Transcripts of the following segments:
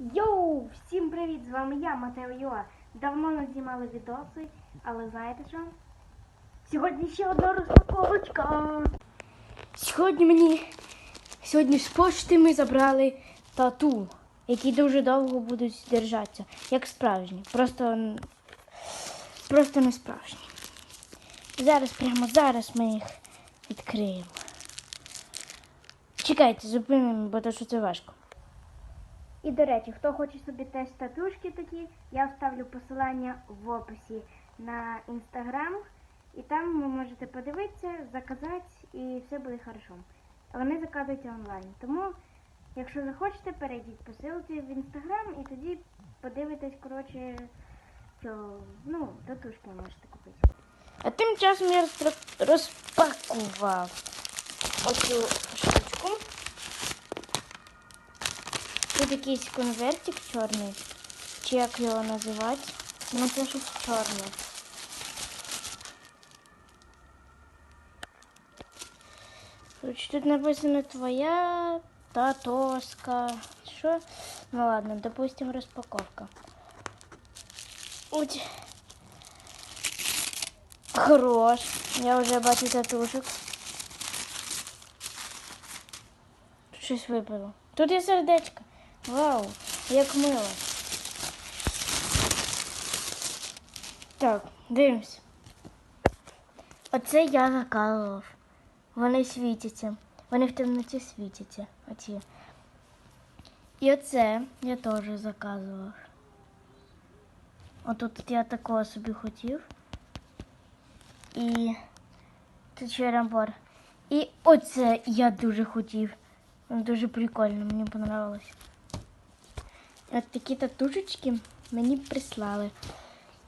Йоу! Всім привіт! З вами я, Матео Юа. Давно не знімали відоси, але знаєте що? Сьогодні ще одна розпаковочка. Сьогодні мені сьогодні з пошти ми забрали тату, які дуже довго будуть держатися, як справжні. Просто, просто не справжні. Зараз, прямо зараз ми їх відкриємо. Чекайте, зупинимо, бо то що це важко. І до речі, хто хоче собі теж татушки такі, я вставлю посилання в описі на інстаграм, і там ви можете подивитися, заказати, і все буде хорошо. Вони заказуються онлайн. Тому, якщо захочете, перейдіть по ссылці в інстаграм і тоді подивитесь, коротше, що ну, татушки можете купити. А тим часом я розпакував оцю Тут якийсь конвертик чорний. Чи як його називати? Ну це чорне. Тут написано твоя татоска. Що? Ну ладно, допустим, розпаковка. Уть. Хорош. Я вже бачу татушек. Тут щось випало. Тут є сердечко. Вау, як мило. Так, дивимось. Оце я заказував. Вони світяться. Вони в темноті світяться. Оці. І оце я теж заказував. Отут я такого собі хотів. І тут ще. І оце я дуже хотів. Дуже прикольно, мені понравилось. От такі татушечки мені прислали.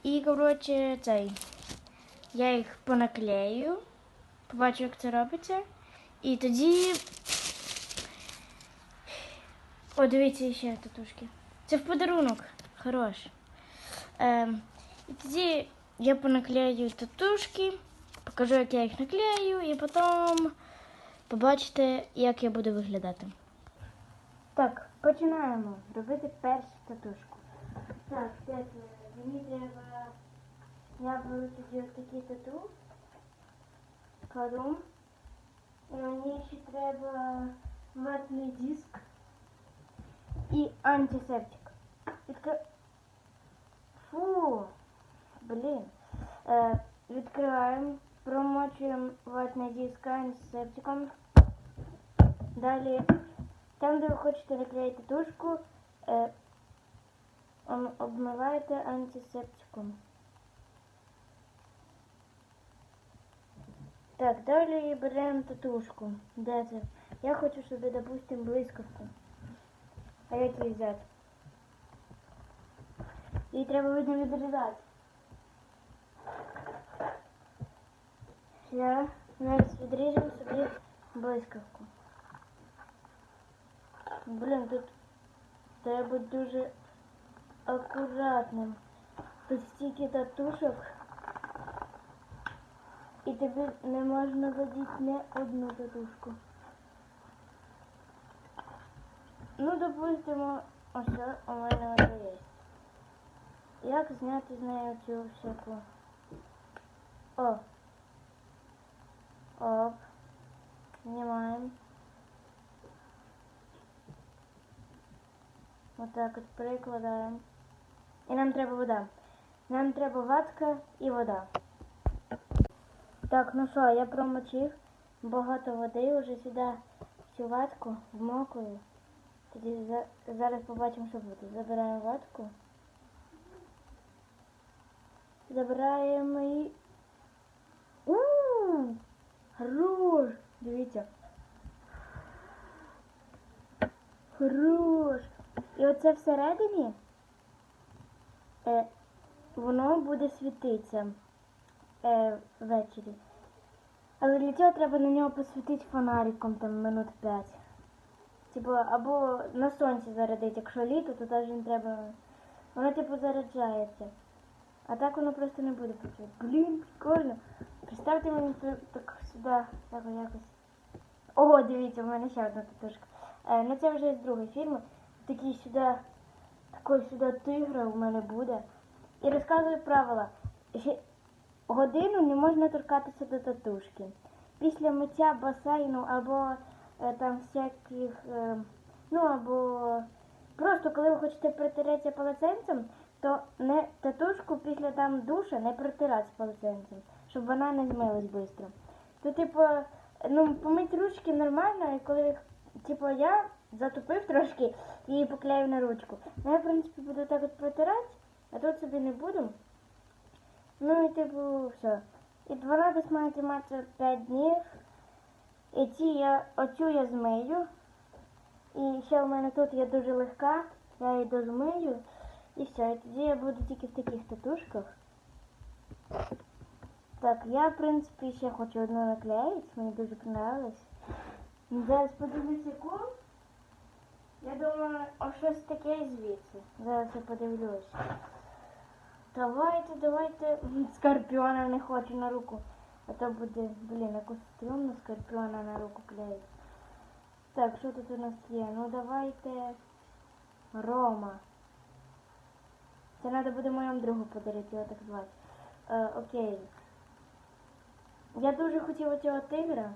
І, коротше, цей. Я їх понаклею. Побачу, як це робиться. І тоді. О, дивіться ще татушки. Це в подарунок. Хорош. Ем, і тоді я понаклею татушки, покажу, як я їх наклею, і потім побачите, як я буду виглядати. Так, починаємо робити першу татушку. Так, так, мені треба. Я беру тоді ось такі тату. Кладу. І мені ще треба ватний диск і антисептик. Відкри... Фу, блін. Е, відкриваємо, промочуємо ватний диск антисептиком. Далі, там, де ви хочете наклеїти тушку, е, ом- обмиваєте антисептиком. Так, далі беремо татушку. Де це? Я хочу собі, допустим, блискавку. А як її взяти? Її треба видно відрізати. Все, зараз відріжемо собі блискавку. Блін, тут треба бути дуже акуратним. Тут стільки татушок. І тобі не можна задіти не одну татушку. Ну, допустимо, ось це у мене вже є. Як зняти з неї цю всяку? О. Оп. Знімаємо. Отак от перекладаємо. І нам треба вода. Нам треба ватка і вода. Так, ну що, я промочив багато води, вже сюди в цю ватку вмокую. Тоді за- зараз побачимо, що буде. Забираємо ватку. Забираємо і. Ууу! Хорош! Дивіться. Хорош! І оце всередині е, воно буде світитися е, ввечері. Але для цього треба на нього посвітити фонариком там минут 5. Типу, або на сонці зарядити, якщо літо, то теж не треба. Воно типу заряджається. А так воно просто не буде працювати. Блін, прикольно. Представте мені так сюди, так якось. Ого, дивіться, в мене ще одна татушка. Е, ну це вже з другої фірми. Такі сюди якогось сюди тигра у мене буде. І розказую правила. Годину не можна торкатися до татушки. Після миття басейну або е, там всяких, е, ну або просто коли ви хочете протиратися полотенцем, то не татушку після там душа не протирати з полотенцем, щоб вона не змилась швидко. То, типу, ну, помить ручки нормально, і коли, типу, я затупив трошки і поклею на ручку. Ну, я, в принципі, буду так от протирати, а тут собі не буду. Ну і типу, все. І вона десь має триматися 5 днів. І ці я, оцю я змию. І ще в мене тут є дуже легка, я її дозмию. І все, і тоді я буду тільки в таких татушках. Так, я, в принципі, ще хочу одну наклеїти, мені дуже понравилось. Зараз подивлюсь яку. Я думаю, о щось таке звідси. Зараз я подивлюсь. Давайте, давайте. Скорпіона не хочу на руку. А то буде, блін, якось стрьомно скорпіона на руку клеїть. Так, що тут у нас є? Ну давайте. Рома. Це треба буде моєму другу подарити, його так звати. Е, окей. Я дуже хотіла цього тигра,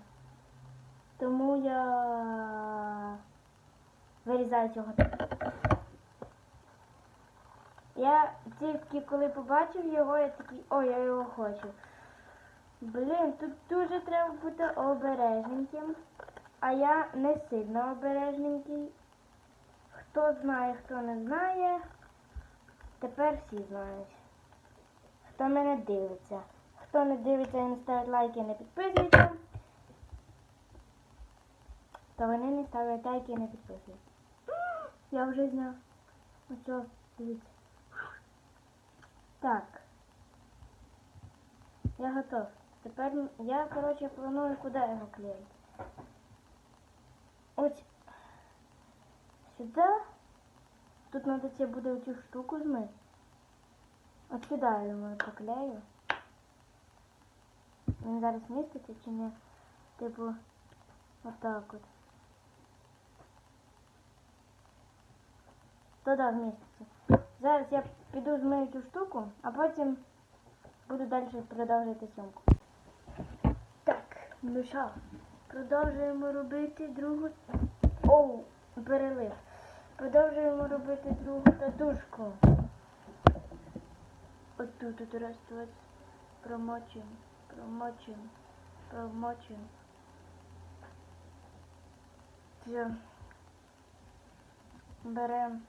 тому я вирізаю цього. Я тільки коли побачив його, я такий, о, я його хочу. Блін, тут дуже треба бути обережненьким. А я не сильно обережненький. Хто знає, хто не знає, тепер всі знають. Хто мене дивиться. Хто не дивиться і не ставить лайки і не підписується, то вони не ставлять лайки і не підписуються. Я вже зняв. Оце, дивіться. Так. Я готов. Тепер я, коротше, планую, куди його клеїти. Ось сюди. Тут треба це буде оцю штуку змити. От сюди я думаю, поклею. Він зараз міститься чи ні? Типу, отак от. Туди вміститься. Зараз я піду змию цю штуку, а потім буду далі продовжувати зйомку. Так, ну що, продовжуємо робити другу. Оу, перелив. Продовжуємо робити другу татушку. От тут от раз, тут промочуємо, промочуємо, промочуємо. Все. Беремо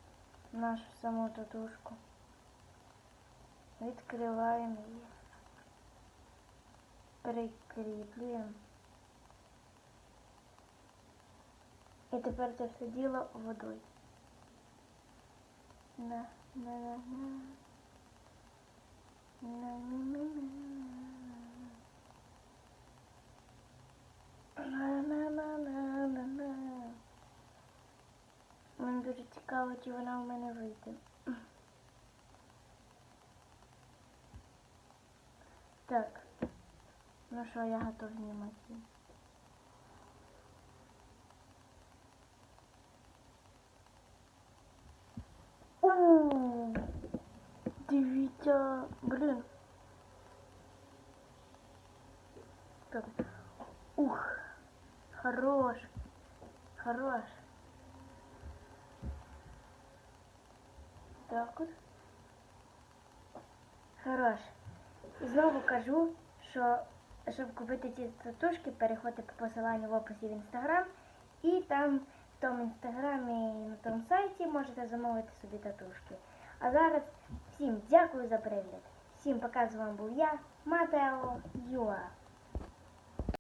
нашу саму татушку. Відкриваємо її. Прикріплюємо. І тепер це все діло водою. На, на. На, на, на, на. На, на, на, на, на, на. Мені дуже цікаво, чи вона в мене вийде. Так. Ну що, я готов знімати. Ууу, дивіться, блін. Так. Ух, хорош, хорош. Так от. Хорош. І знову кажу, що щоб купити ці татушки, переходьте по посиланню в описі в інстаграм, і там в тому інстаграмі і на тому сайті можете замовити собі татушки. А зараз всім дякую за перегляд. Всім пока з вами був я, Матео Юа.